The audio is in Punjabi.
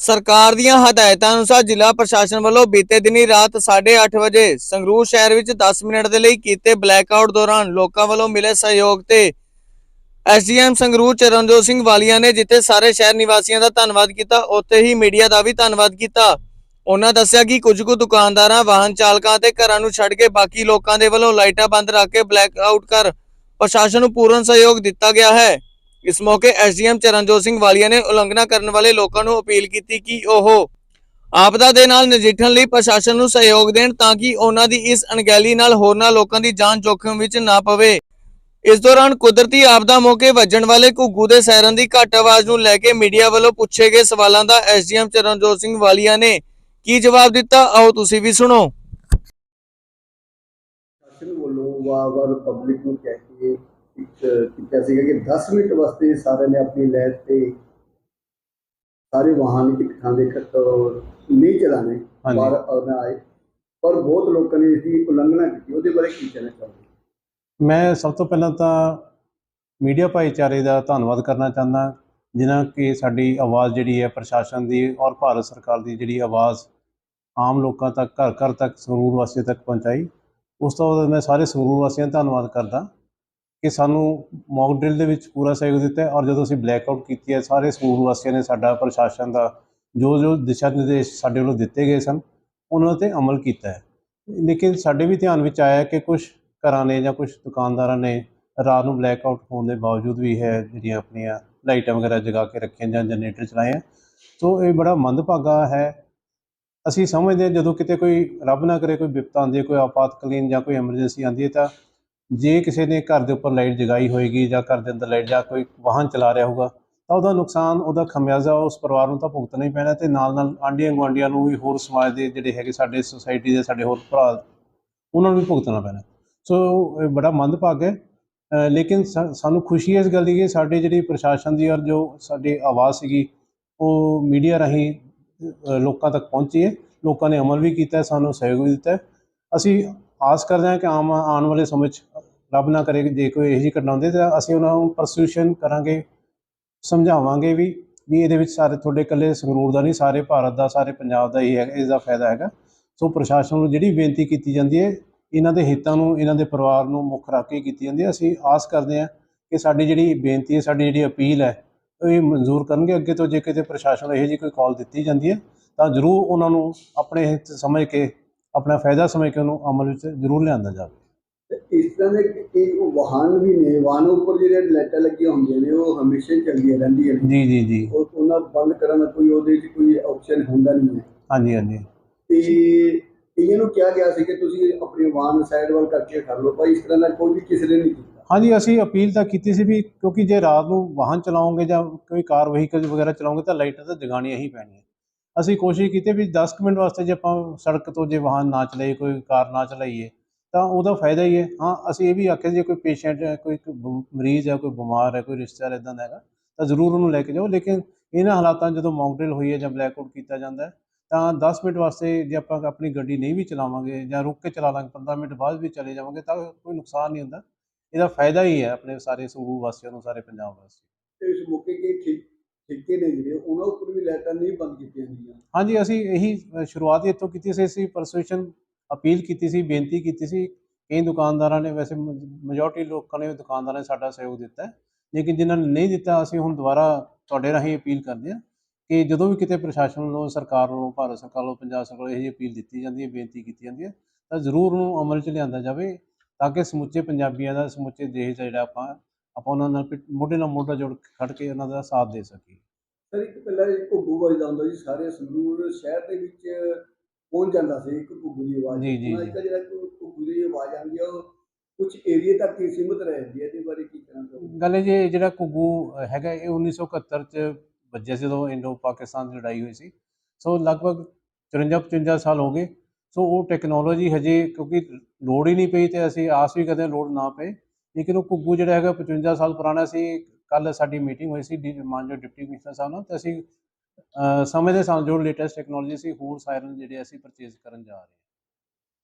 ਸਰਕਾਰ ਦੀਆਂ ਹਦਾਇਤਾਂ ਅਨੁਸਾਰ ਜ਼ਿਲ੍ਹਾ ਪ੍ਰਸ਼ਾਸਨ ਵੱਲੋਂ ਬੀਤੇ ਦਿਨੀ ਰਾਤ 8:30 ਵਜੇ ਸੰਗਰੂਰ ਸ਼ਹਿਰ ਵਿੱਚ 10 ਮਿੰਟ ਦੇ ਲਈ ਕੀਤੇ ਬਲੈਕਆਊਟ ਦੌਰਾਨ ਲੋਕਾਂ ਵੱਲੋਂ ਮਿਲੇ ਸਹਿਯੋਗ ਤੇ ਐਸਡੀਐਮ ਸੰਗਰੂਰ ਚਰਨਜੋਤ ਸਿੰਘ ਵਾਲੀਆ ਨੇ ਜਿੱਥੇ ਸਾਰੇ ਸ਼ਹਿਰ ਨਿਵਾਸੀਆਂ ਦਾ ਧੰਨਵਾਦ ਕੀਤਾ, ਉੱਥੇ ਹੀ ਮੀਡੀਆ ਦਾ ਵੀ ਧੰਨਵਾਦ ਕੀਤਾ। ਉਹਨਾਂ ਦੱਸਿਆ ਕਿ ਕੁਝ ਕੁ ਦੁਕਾਨਦਾਰਾਂ, ਵਾਹਨ ਚਾਲਕਾਂ ਤੇ ਘਰਾਂ ਨੂੰ ਛੱਡ ਕੇ ਬਾਕੀ ਲੋਕਾਂ ਦੇ ਵੱਲੋਂ ਲਾਈਟਾਂ ਬੰਦ ਰੱਖ ਕੇ ਬਲੈਕਆਊਟ ਕਰ ਪ੍ਰਸ਼ਾਸਨ ਨੂੰ ਪੂਰਨ ਸਹਿਯੋਗ ਦਿੱਤਾ ਗਿਆ ਹੈ। ਇਸ ਮੌਕੇ ਐਸਡੀਐਮ ਚਰਨਜੋਤ ਸਿੰਘ ਵਾਲੀਆ ਨੇ ਉਲੰਘਣਾ ਕਰਨ ਵਾਲੇ ਲੋਕਾਂ ਨੂੰ ਅਪੀਲ ਕੀਤੀ ਕਿ ਉਹ ਆਪਦਾ ਦੇ ਨਾਲ ਨਜਿੱਠਣ ਲਈ ਪ੍ਰਸ਼ਾਸਨ ਨੂੰ ਸਹਿਯੋਗ ਦੇਣ ਤਾਂ ਕਿ ਉਹਨਾਂ ਦੀ ਇਸ ਅਣਗਹਿਲੀ ਨਾਲ ਹੋਰਨਾਂ ਲੋਕਾਂ ਦੀ ਜਾਨ ਜੋਖਮ ਵਿੱਚ ਨਾ ਪਵੇ। ਇਸ ਦੌਰਾਨ ਕੁਦਰਤੀ ਆਪਦਾ ਮੌਕੇ ਵੱਜਣ ਵਾਲੇ ਘੁੱਗੂ ਦੇ ਸਾਇਰਨ ਦੀ ਘੱਟ ਆਵਾਜ਼ ਨੂੰ ਲੈ ਕੇ ਮੀਡੀਆ ਵੱਲੋਂ ਪੁੱਛੇ ਗਏ ਸਵਾਲਾਂ ਦਾ ਐਸਡੀਐਮ ਚਰਨਜੋਤ ਸਿੰਘ ਵਾਲੀਆ ਨੇ ਕੀ ਜਵਾਬ ਦਿੱਤਾ, ਆਓ ਤੁਸੀਂ ਵੀ ਸੁਣੋ। ਸ਼ਾਸਨ ਵੱਲੋਂ ਵਾਰ-ਵਾਰ ਪਬਲਿਕ ਨੂੰ ਕਹਿ ਕੇ ਕੀਤਾ ਸੀਗਾ ਕਿ 10 ਮਿੰਟ ਵਾਸਤੇ ਸਾਰਿਆਂ ਨੇ ਆਪਣੀ ਲੈਟ ਤੇ ਸਾਰੇ ਵਾਹਨ ਇੱਕ ਥਾਂ ਦੇ ਨਹੀਂ ਚਲਾਣੇ। ਬਾਹਰ ਆਉਣਾ ਆਏ। ਪਰ ਬਹੁਤ ਲੋਕਾਂ ਨੇ ਇਸ ਦੀ ਉਲੰਘਣਾ ਕੀਤੀ ਉਹਦੇ ਬਾਰੇ ਕੀ ਕਹਿਣਾ ਚਾਹੁੰਦੇ ਮੈਂ ਸਭ ਤੋਂ ਪਹਿਲਾਂ ਤਾਂ ਮੀਡੀਆ ਭਾਈਚਾਰੇ ਦਾ ਧੰਨਵਾਦ ਕਰਨਾ ਚਾਹੁੰਦਾ ਜਿਨ੍ਹਾਂ ਕਿ ਸਾਡੀ ਆਵਾਜ਼ ਜਿਹੜੀ ਹੈ ਪ੍ਰਸ਼ਾਸਨ ਦੀ ਔਰ ਭਾਰਤ ਸਰਕਾਰ ਦੀ ਜਿਹੜੀ ਆਵਾਜ਼ ਆਮ ਲੋਕਾਂ ਤੱਕ ਘਰ ਘਰ ਤੱਕ ਸੰਗਰੂਰ ਵਾਸੀਆਂ ਤੱਕ ਪਹੁੰਚਾਈ। ਉਸ ਤੋਂ ਬਾਅਦ ਮੈਂ ਸਾਰੇ ਸੰਗਰੂਰ ਵਾਸੀਆਂ ਦਾ ਧੰਨਵਾਦ ਕਰਦਾ। ਕਿ ਸਾਨੂੰ ਮੌਕ ਡਰਿਲ ਦੇ ਵਿੱਚ ਪੂਰਾ ਸਹਿਯੋਗ ਦਿੱਤਾ ਔਰ ਜਦੋਂ ਅਸੀਂ ਬਲੈਕ ਆਊਟ ਕੀਤੀ ਹੈ, ਸਾਰੇ ਸੰਗਰੂਰ ਵਾਸੀਆਂ ਨੇ ਸਾਡਾ ਪ੍ਰਸ਼ਾਸਨ ਦਾ ਜੋ ਜੋ ਦਿਸ਼ਾ ਨਿਰਦੇਸ਼ ਸਾਡੇ ਵੱਲੋਂ ਦਿੱਤੇ ਗਏ ਸਨ, ਉਹਨਾਂ ਤੇ ਅਮਲ ਕੀਤਾ ਹੈ। ਲੇਕਿਨ ਸਾਡੇ ਵੀ ਧਿਆਨ ਵਿੱਚ ਆਇਆ ਕਿ ਕੁਝ ਘਰਾਂ ਨੇ ਜਾਂ ਕੁਝ ਦੁਕਾਨਦਾਰਾਂ ਨੇ ਰਾਤ ਨੂੰ ਬਲੈਕ ਆਊਟ ਹੋਣ ਦੇ ਬਾਵਜੂਦ ਵੀ ਹੈ ਜਿਹੜੀਆਂ ਆਪਣੀਆਂ ਲਾਈਟਾਂ ਵਗੈਰਾ ਜਗਾ ਕੇ ਰੱਖੀਆਂ ਜਾਂ ਜਨਰੇਟਰ ਚਲਾਏ ਆ ਸੋ ਇਹ ਬੜਾ ਮੰਦਭਾਗਾ ਹੈ। ਅਸੀਂ ਸਮਝਦੇ ਹਾਂ ਜਦੋਂ ਕਿਤੇ ਕੋਈ ਰੱਬ ਨਾ ਕਰੇ, ਕੋਈ ਵਿਪਤਾ ਆਉਂਦੀ ਹੈ, ਕੋਈ ਆਪਾਤਕਾਲੀਨ ਜਾਂ ਕੋਈ ਐਮਰਜੈਂਸੀ ਆਉਂਦੀ ਹੈ, ਤਾਂ ਜੇ ਕਿਸੇ ਨੇ ਘਰ ਦੇ ਉੱਪਰ ਲਾਈਟ ਜਗਾਈ ਹੋਏਗੀ ਜਾਂ ਘਰ ਦੇ ਅੰਦਰ ਲਾਈਟ ਜਾਂ ਕੋਈ ਵਾਹਨ ਚਲਾ ਰਿਹਾ ਹੋਊਗਾ, ਤਾਂ ਉਹਦਾ ਨੁਕਸਾਨ, ਉਹਦਾ ਖਮਿਆਜ਼ਾ ਉਸ ਪਰਿਵਾਰ ਨੂੰ ਤਾਂ ਭੁਗਤਣਾ ਹੀ ਪੈਣਾ ਤੇ ਨਾਲ ਨਾਲ ਆਂਢੀਆਂ ਗੁਆਂਢੀਆਂ ਨੂੰ ਵੀ ਹੋਰ ਸਮਾਜ ਦੇ ਜਿਹੜੇ ਹੈਗੇ ਸਾਡੇ ਸੁਸਾਇਟੀ ਦੇ ਸਾਡੇ ਹੋਰ ਭਰਾ, ਉਹਨਾਂ ਨੂੰ ਵੀ ਭੁਗਤਣਾ ਪੈਣਾ। ਸੋ ਇਹ ਬੜਾ ਮੰਦਭਾਗ ਹੈ। ਲੇਕਿਨ ਸਾ- ਸਾਨੂੰ ਖੁਸ਼ੀ ਹੈ ਇਸ ਗੱਲ ਦੀ ਕਿ ਸਾਡੀ ਜਿਹੜੀ ਪ੍ਰਸ਼ਾਸਨ ਦੀ ਔਰ ਜੋ ਸਾਡੀ ਆਵਾਜ਼ ਸੀਗੀ, ਉਹ ਮੀਡੀਆ ਰਾਹੀਂ ਲੋਕਾਂ ਤੱਕ ਪਹੁੰਚੀ ਹੈ। ਲੋਕਾਂ ਨੇ ਅਮਲ ਵੀ ਕੀਤਾ, ਸਾਨੂੰ ਸਹਿਯੋਗ ਵੀ ਦਿੱਤਾ ਅਸੀਂ ਆਸ ਕਰਦੇ ਹਾਂ ਕਿ ਆਮ, ਆਉਣ ਵਾਲੇ ਸਮੇਂ 'ਚ ਰੱਬ ਨਾ ਕਰੇ ਜੇ ਕੋਈ ਇਹੋ ਜਿਹੀ ਘਟਨਾ ਹੁੰਦੀ ਤਾਂ ਅਸੀਂ ਉਹਨਾਂ ਨੂੰ ਪਰਸੂਸ਼ਨ ਕਰਾਂਗੇ, ਸਮਝਾਵਾਂਗੇ ਵੀ ਵੀ ਇਹਦੇ ਵਿੱਚ ਸਾਰੇ ਤੁਹਾਡੇ ਇਕੱਲੇ ਸੰਗਰੂਰ ਦਾ ਨਹੀਂ, ਸਾਰੇ ਭਾਰਤ ਦਾ, ਸਾਰੇ ਪੰਜਾਬ ਦਾ ਹੀ ਹੈ ਇਸ ਦਾ ਫਾਇਦਾ ਹੈਗਾ। ਸੋ ਪ੍ਰਸ਼ਾਸਨ ਨੂੰ ਜਿਹੜੀ ਬੇਨਤੀ ਕੀਤੀ ਜਾਂਦੀ ਹੈ, ਇਹਨਾਂ ਦੇ ਹਿੱਤਾਂ ਨੂੰ, ਇਹਨਾਂ ਦੇ ਪਰਿਵਾਰ ਨੂੰ ਮੁੱਖ ਰੱਖ ਕੇ ਕੀਤੀ ਜਾਂਦੀ ਹੈ। ਅਸੀਂ ਆਸ ਕਰਦੇ ਹਾਂ ਕਿ ਸਾਡੀ ਜਿਹੜੀ ਬੇਨਤੀ ਹੈ, ਸਾਡੀ ਜਿਹੜੀ ਅਪੀਲ ਹੈ, ਉਹ ਇਹ ਮਨਜ਼ੂਰ ਕਰਨਗੇ। ਅੱਗੇ ਤੋਂ ਜੇ ਕਿਤੇ ਪ੍ਰਸ਼ਾਸਨ ਨੂੰ ਇਹੋ ਜਿਹੀ ਕੋਈ ਕਾਲ ਦਿੱਤੀ ਜਾਂਦੀ ਹੈ, ਤਾਂ ਜ਼ਰੂਰ ਉਹਨਾਂ ਨੂੰ ਆਪਣੇ ਹਿੱਤ ਸਮਝ ਕੇ, ਆਪਣਾ ਫਾਇਦਾ ਸਮਝ ਕੇ ਉਹਨੂੰ ਅਮਲ ਵਿੱਚ ਜ਼ਰੂਰ ਲਿਆਂਦਾ ਜਾਵੇ। ਇਸ ਤਰ੍ਹਾਂ ਦੇ ਉਹ ਵਾਹਨ ਵੀ ਨੇ ਵਾਹਨ ਉੱਪਰ ਜਿਹੜੇ ਲਾਈਟਾਂ ਲੱਗੀਆਂ ਹੁੰਦੀਆਂ ਨੇ ਉਹ ਹਮੇਸ਼ਾ ਹੀ ਚੱਲਦੀਆਂ ਰਹਿੰਦੀਆਂ ਨੇ। ਜੀ ਜੀ ਜੀ। ਉਹ ਉਹਨਾਂ ਬੰਦ ਕਰਨ ਦਾ ਕੋਈ ਉਹਦੇ 'ਚ ਕੋਈ ਆਪਸ਼ਨ ਹੁੰਦਾ ਨਹੀਂ ਹੈ। ਹਾਂਜੀ ਹਾਂਜੀ। ਤੇ ਕਈਆਂ ਨੂੰ ਕਿਹਾ ਗਿਆ ਸੀ ਕਿ ਤੁਸੀਂ ਆਪਣੇ ਵਾਹਨ ਸਾਈਡ ਵੱਲ ਕਰਕੇ ਕਰ ਲਓ ਭਾਈ ਇਸ ਤਰ੍ਹਾਂ ਦਾ ਕੋਈ ਵੀ ਕਿਸੇ ਨੇ ਨਹੀਂ ਕੀਤਾ। ਹਾਂਜੀ ਅਸੀਂ ਅਪੀਲ ਤਾਂ ਕੀਤੀ ਸੀ ਵੀ ਕਿਉਂਕਿ ਜੇ ਰਾਤ ਨੂੰ ਵਾਹਨ ਚਲਾਓਗੇ ਜਾਂ ਕੋਈ ਕਾਰ ਵਹੀਕਲ ਵਗੈਰਾ ਚਲਾਓਗੇ ਤਾਂ ਲਾਈਟਾਂ ਤਾਂ ਜਗਾਉਣੀਆਂ ਹੀ ਪੈਣੀਆਂ। ਅਸੀਂ ਕੋਸ਼ਿਸ਼ ਕੀਤੀ ਵੀ 10 ਕੁ ਮਿੰਟ ਵਾਸਤੇ ਜੇ ਆਪਾਂ ਸੜਕ ਤੋਂ ਜੇ ਵਾਹਨ ਨਾ ਚਲਾਈਏ ਕੋਈ ਕਾਰ ਨਾ ਚਲਾਈਏ ਤਾਂ ਉਹਦਾ ਫਾਇਦਾ ਹੀ ਹੈ। ਹਾਂ ਅਸੀਂ ਇਹ ਵੀ ਆਖਿਆ ਜੇ ਕੋਈ ਪੇਸ਼ੈਂਟ ਹੈ ਕੋਈ ਮਰੀਜ਼ ਹੈ ਕੋਈ ਬਿਮਾਰ ਹੈ ਕੋਈ ਰਿਸ਼ਤੇਦਾਰ ਇਦਾਂ ਦਾ ਹੈਗਾ ਤਾਂ ਜ਼ਰੂਰ ਉਹਨੂੰ ਲੈ ਕੇ ਜਾਓ। ਲੇਕਿਨ ਇਹਨਾਂ ਹਾਲਾਤਾਂ ਜਦੋਂ ਮੌਕ ਡਰਿਲ ਹੋਈ ਹੈ ਜਾਂ ਬਲੈਕਆਊਟ ਕੀਤਾ ਜਾਂਦਾ ਹੈ ਤਾਂ 10 ਮਿੰਟ ਵਾਸਤੇ ਜੇ ਆਪਾਂ ਆਪਣੀ ਗੱਡੀ ਨਹੀਂ ਵੀ ਚਲਾਵਾਂਗੇ ਜਾਂ ਰੁਕ ਕੇ ਚਲਾ ਲਾਂਗੇ 15 ਮਿੰਟ ਬਾਅਦ ਵੀ ਚਲੇ ਜਾਵਾਂਗੇ ਤਾਂ ਕੋਈ ਨੁਕਸਾਨ ਨਹੀਂ ਹੁੰਦਾ। ਇਹਦਾ ਫਾਇਦਾ ਹੀ ਹੈ ਆਪਣੇ ਸਾਰੇ ਸੰਗਰੂਰ ਵਾਸੀਆਂ ਨੂੰ ਸਾਰੇ ਪੰਜਾਬ ਵਾਸੀਆਂ ਇਸ ਮੌਕੇ ਕੇ ਠੇਕੇ ਨੇ ਜਿਹੜੇ ਉਹਨਾਂ ਉੱਪਰ ਵੀ ਲਾਈਟਾਂ ਨਹੀਂ ਬੰਦ ਕੀਤੀਆਂ ਗਈਆਂ। ਹਾਂਜੀ ਅਸੀਂ ਇਹੀ ਸ਼ੁਰੂਆਤ ਹੀ ਇੱਥੋਂ ਕੀਤੀ ਸੀ। ਅਸੀਂ ਪਰਸੂਸ਼ਨ ਅਪੀਲ ਕੀਤੀ ਸੀ, ਬੇਨਤੀ ਕੀਤੀ ਸੀ। ਕਈ ਦੁਕਾਨਦਾਰਾਂ ਨੇ ਵੈਸੇ ਮੈਜੋਰਟੀ ਲੋਕਾਂ ਨੇ, ਦੁਕਾਨਦਾਰਾਂ ਨੇ ਸਾਡਾ ਸਹਿਯੋਗ ਦਿੱਤਾ ਲੇਕਿਨ ਜਿਨ੍ਹਾਂ ਨੇ ਨਹੀਂ ਦਿੱਤਾ, ਅਸੀਂ ਹੁਣ ਦੁਬਾਰਾ ਤੁਹਾਡੇ ਰਾਹੀਂ ਅਪੀਲ ਕਰਦੇ ਹਾਂ ਕਿ ਜਦੋਂ ਵੀ ਕਿਤੇ ਪ੍ਰਸ਼ਾਸਨ ਵੱਲੋਂ, ਸਰਕਾਰ ਵੱਲੋਂ, ਭਾਰਤ ਸਰਕਾਰ ਵੱਲੋਂ, ਪੰਜਾਬ ਸਰਕਾਰ ਵੱਲੋਂ ਇਹ ਅਪੀਲ ਦਿੱਤੀ ਜਾਂਦੀ ਹੈ, ਬੇਨਤੀ ਕੀਤੀ ਜਾਂਦੀ ਹੈ, ਤਾਂ ਜ਼ਰੂਰ ਉਹਨੂੰ ਅਮਲ 'ਚ ਲਿਆਂਦਾ ਜਾਵੇ ਤਾਂ ਕਿ ਸਮੁੱਚੇ ਪੰਜਾਬੀਆਂ ਦਾ, ਸਮੁੱਚੇ ਦੇਸ਼ ਦਾ ਜਿਹੜਾ ਆਪਾਂ ਆਪਾਂ ਉਹਨਾਂ ਨਾਲ ਮੋਢੇ ਨਾਲ ਮੋਢਾ ਜੋੜ ਕੇ ਖੜ ਕੇ ਉਹਨਾਂ ਦਾ ਸਾਥ ਦੇ ਸਕੀਏ। ਸਰ, ਇੱਕ ਪਹਿਲਾਂ ਇੱਕ ਘੁੱਗੂ ਵੱਜਦਾ ਹੁੰਦਾ ਸੀ ਸਾਰੇ ਸੰਗਰੂਰ ਸ਼ਹਿਰ ਦੇ ਵਿੱਚ ਪਹੁੰਚ ਜਾਂਦਾ ਸੀ ਇੱਕ ਘੁੱਗੂ ਦੀ ਆਵਾਜ਼। ਜੀ, ਜੀ, ਹੁਣ ਅੱਜ। ਕੱਲ੍ਹ ਜਿਹੜਾ ਘੁੱਗੂ ਦੀ ਆਵਾਜ਼ ਆਉਂਦੀ ਆ ਉਹ ਕੁਝ ਏਰੀਏ ਤੱਕ ਹੀ ਸੀਮਿਤ ਰਹਿੰਦੀ ਹੈ ਇਹਦੇ ਬਾਰੇ ਕੀ ਕਹਿਣਾ ਚਾਹੋਗੇ? ਗੱਲ ਇਹ ਜੇ ਜਿਹੜਾ ਘੁੱਗੂ ਹੈਗਾ ਇਹ 1971 ਚ ਵੱਜਿਆ ਸੀ ਜਦੋਂ ਇੰਡੋ ਪਾਕਿਸਤਾਨ ਦੀ ਲੜਾਈ ਹੋਈ ਸੀ। ਸੋ ਲਗਭਗ 54 55 ਸਾਲ ਹੋ ਗਏ। ਸੋ ਉਹ ਟੈਕਨੋਲੋਜੀ ਹਜੇ ਕਿਉਂਕਿ ਲੋੜ ਹੀ ਨਹੀਂ ਪਈ ਤੇ ਅਸੀਂ ਆਸ ਵੀ ਕਰਦੇ ਹਾਂ ਲੋੜ ਨਾ ਪਏ। ਲੇਕਿਨ ਉਹ ਘੁੱਗੂ ਜਿਹੜਾ ਹੈਗਾ 55 ਸਾਲ ਪੁਰਾਣਾ ਸੀ। ਕੱਲ ਸਾਡੀ ਮੀਟਿੰਗ ਹੋਈ ਸੀ ਡੀ- ਮਾਨਯੋਗ ਡਿਪਟੀ ਕਮਿਸ਼ਨਰ ਸਾਹਿਬ ਨਾਲ ਤੇ ਅਸੀਂ ਸਮੇਂ ਦੇ ਨਾਲ ਜੋ ਲੇਟੈਸਟ ਟੈਕਨੋਲੋਜੀ ਸੀ, ਹੋਰ ਸਾਇਰਨ ਜਿਹੜੇ ਅਸੀਂ ਪਰਚੇਸ ਕਰਨ ਜਾ ਰਹੇ ਹਾਂ।